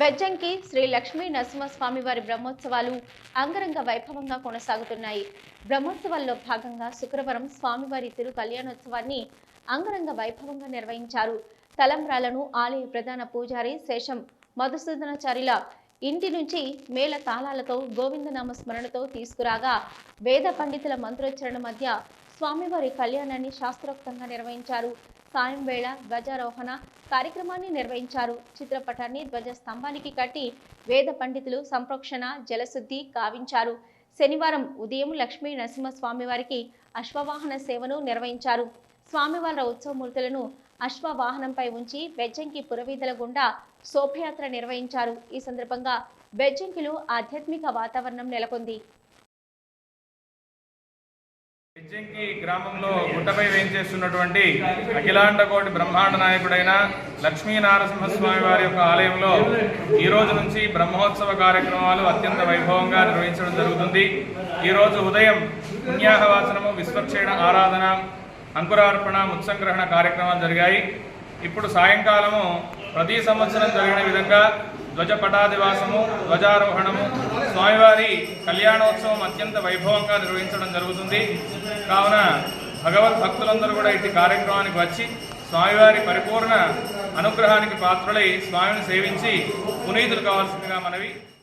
బెజ్జంకి శ్రీ లక్ష్మీ నరసింహస్వామి వారి బ్రహ్మోత్సవాలు అంగరంగ వైభవంగా కొనసాగుతున్నాయి. బ్రహ్మోత్సవాల్లో భాగంగా శుక్రవారం స్వామివారి తిరు కళ్యాణోత్సవాన్ని అంగరంగ వైభవంగా నిర్వహించారు. తలంబ్రాలను ఆలయ ప్రధాన పూజారి శేషం మధుసూదనాచార్యుల ఇంటి నుంచి మేళ తాళాలతో గోవిందనామ స్మరణతో తీసుకురాగా వేద పండితుల మంత్రోచ్చరణ మధ్య స్వామివారి కళ్యాణాన్ని శాస్త్రోక్తంగా నిర్వహించారు. సాయం వేళ ధ్వజారోహణ కార్యక్రమాన్ని నిర్వహించారు. చిత్రపటాన్ని ధ్వజ స్తంభానికి కట్టి వేద పండితులు సంప్రోక్షణ జలశుద్ధి కావించారు శనివారం ఉదయం లక్ష్మీ నరసింహస్వామి వారికి అశ్వవాహన సేవను నిర్వహించారు. స్వామివారి ఉత్సవమూర్తులను అశ్వవాహనంపై ఉంచి వెజ్జంకి పురవీధుల గుండా శోభయాత్ర నిర్వహించారు. ఈ సందర్భంగా వెజ్జంకిలో ఆధ్యాత్మిక వాతావరణం నెలకొంది. బిజ్జంకి గ్రామంలో గుట్టపై వేయించేస్తున్నటువంటి అఖిలాండ కోటి బ్రహ్మాండ నాయకుడైన లక్ష్మీ నారసింహస్వామి వారి యొక్క ఆలయంలో ఈ రోజు నుంచి బ్రహ్మోత్సవ కార్యక్రమాలు అత్యంత వైభవంగా నిర్వహించడం జరుగుతుంది. ఈ రోజు ఉదయం పుణ్యాహవాసనము విశ్వక్షేణ ఆరాధన అంకురార్పణ ముత్సంగ్రహణ కార్యక్రమాలు జరిగాయి. ఇప్పుడు సాయంకాలము ప్రతి సంవత్సరం జరిగిన విధంగా ధ్వజ పటాదివాసము ధ్వజారోహణము స్వామివారి కళ్యాణోత్సవం అత్యంత వైభవంగా నిర్వహించడం జరుగుతుంది. కావున భగవద్ భక్తులందరూ కూడా ఇటు కార్యక్రమానికి వచ్చి స్వామివారి పరిపూర్ణ అనుగ్రహానికి పాత్రులై స్వామిని సేవించి పునీతులు కావాల్సిందిగా మనవి